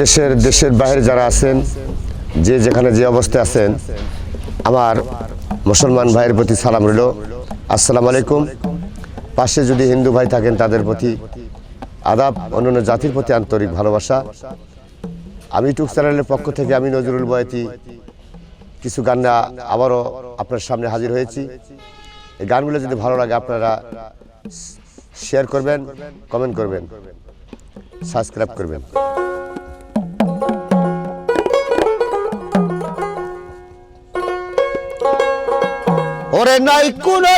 দেশের দেশের বাইরে যারা আছেন, যে যেখানে যে অবস্থায় আছেন, আমার মুসলমান ভাইয়ের প্রতি সালাম রইল। আসসালামু আলাইকুম। পাশে যদি হিন্দু ভাই থাকেন, তাদের প্রতি আদাব, অন্যান্য জাতির প্রতি আন্তরিক ভালোবাসা। আমি টুক চ্যানেলের পক্ষ থেকে আমি নজরুল বয়াতি কিছু গান নিয়ে আবারও আপনার সামনে হাজির হয়েছি। এই গানগুলো যদি ভালো লাগে, আপনারা শেয়ার করবেন কমেন্ট করবেন সাবস্ক্রাইব করবেন। ওরে নাই কোনো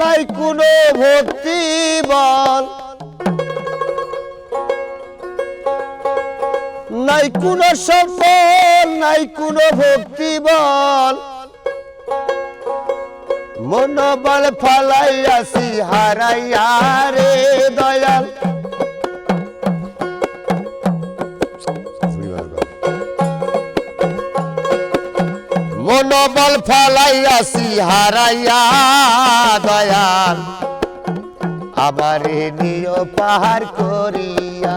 নাই কোনো ভক্তি বল। নাই কোনো সম্বল, নাই কোনো ভক্তি বল। মনোবল ফালাই আসি হারাইয়া রে। মনোবল ফালাই আসি, হারাইয়া দয়াল। আমারে নিয় পাহাড় করিয়া।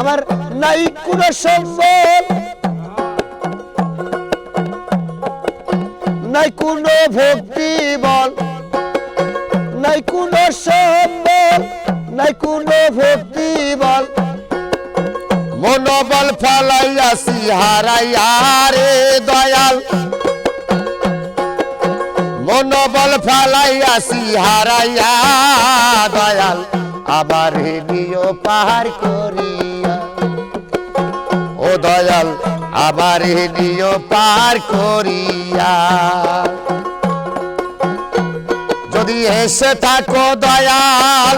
আমার নাই কোন সম্বল। নাই কোন ভক্তি বল নাই কোন সম্বল। নাই কোন ভক্তি বল মনোবল ফলাইয়াছি, হারাইয়া রে দয়াল। মনোবল ফলাইয়াছি, হারাইয়া দয়াল। আবার নিয় পাহাড় করিয়া। ও দয়াল, আবার নিয় পার করিয়া। যদি এসে থাকো দয়াল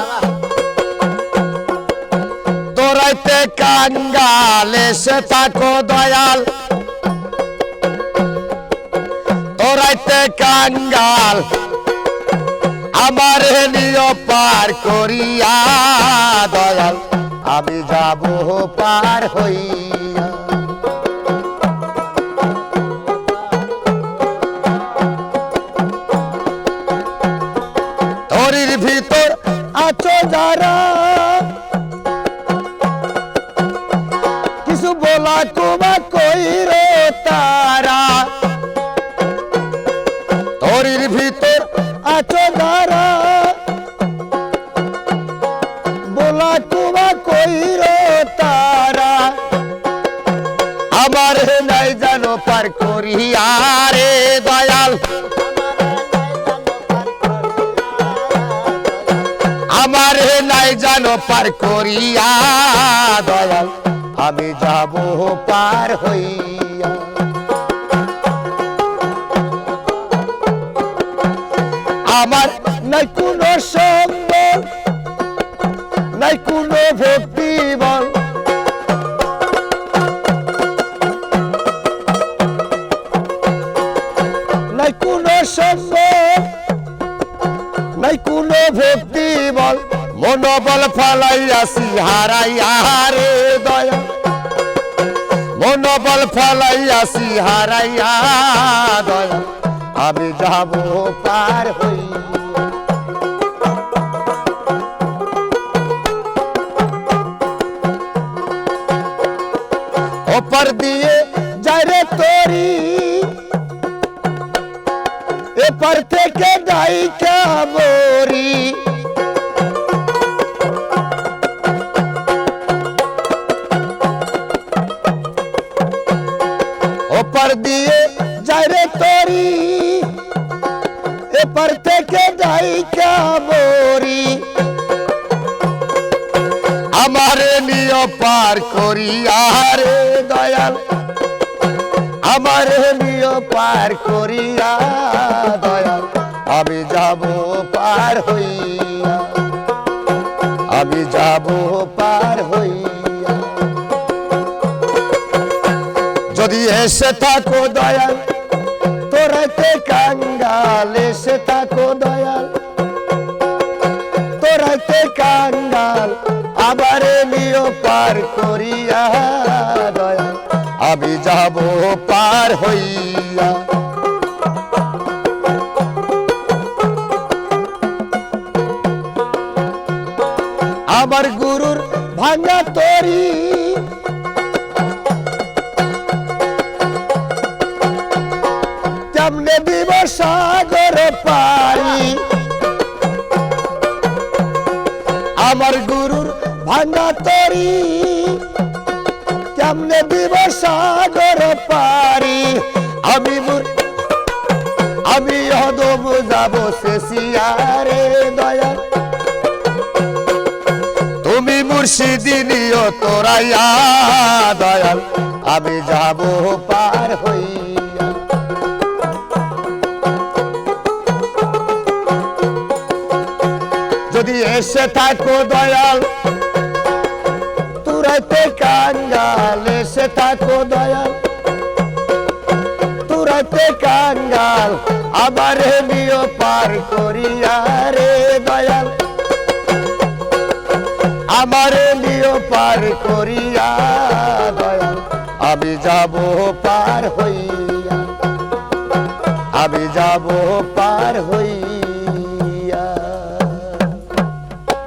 তোরাইতে কাঙ্গাল, এসে থাকো দয়াল। তোরাইতে কাঙ্গাল, আমার নিয় পার করিয়া দয়াল। আমি যাব পার হইয়া। তরির ভিতর আছো যারা। বলা কুমা কইর তারা? তরির ভিতর আছো যারা। বলা কুমা কইর তারা। আমার নাই জানো পার করিয়া রে দয়াল। আমার নাই জানো পার করিয়া আমি যাব পার হইয়া। আমার নাই কোনো সম্বল নাই কোনো ভক্তি বল নাই কোনো সম্বল নাই কোনো ভক্তি বল মনোবল ফালাইয়াছি, হারাইয়া রে দয়া। মনোবল ফালাইয়াছি হারাইয়া দয়া। আমি যাব পার হই। ওপর দিয়ে যায় রে তোরি। এপার থেকে ডাইকা বরি ওপার দিয়ে যায় রে তরি। এপার থেকে ডাইকা বরি আমারে নিয় পার করিয়া রে দয়াল। আমার নিয় পার করিয়া দয়াল। আমি যাব পার হইয়া। আমি যাব পার এসে থাকো দয়াল। তোরাতে কাঙ্গাল? এসে থাকো দয়াল। তোরাতে কাঙ্গাল? আবার এলিও পার করিয়া দয়াল। আমি যাব পার হইয়া। আমার গুরুর ভাঙা তরী সাগর পারি আমার গুরুর ভাঙা তরি, কেমনে দিব সাগর পারি আমি আমি হদ বুঝাবো শেষিয়ারে দয়া। তুমি মুর্শিদিনীয় তোরাইয়া দয়াল আমি যাব পার হইয়া। এসে থাকো দয়াল। তুরাইতে কাঙ্গাল, এসে থাকো দয়াল। তুরাইতে কাঙ্গাল, আবার নিও পার করিয়া রে দয়াল। আমার নিও পার করিয়া দয়াল। আমি যাব পার হইয়া। আমি যাব পার হইয়া।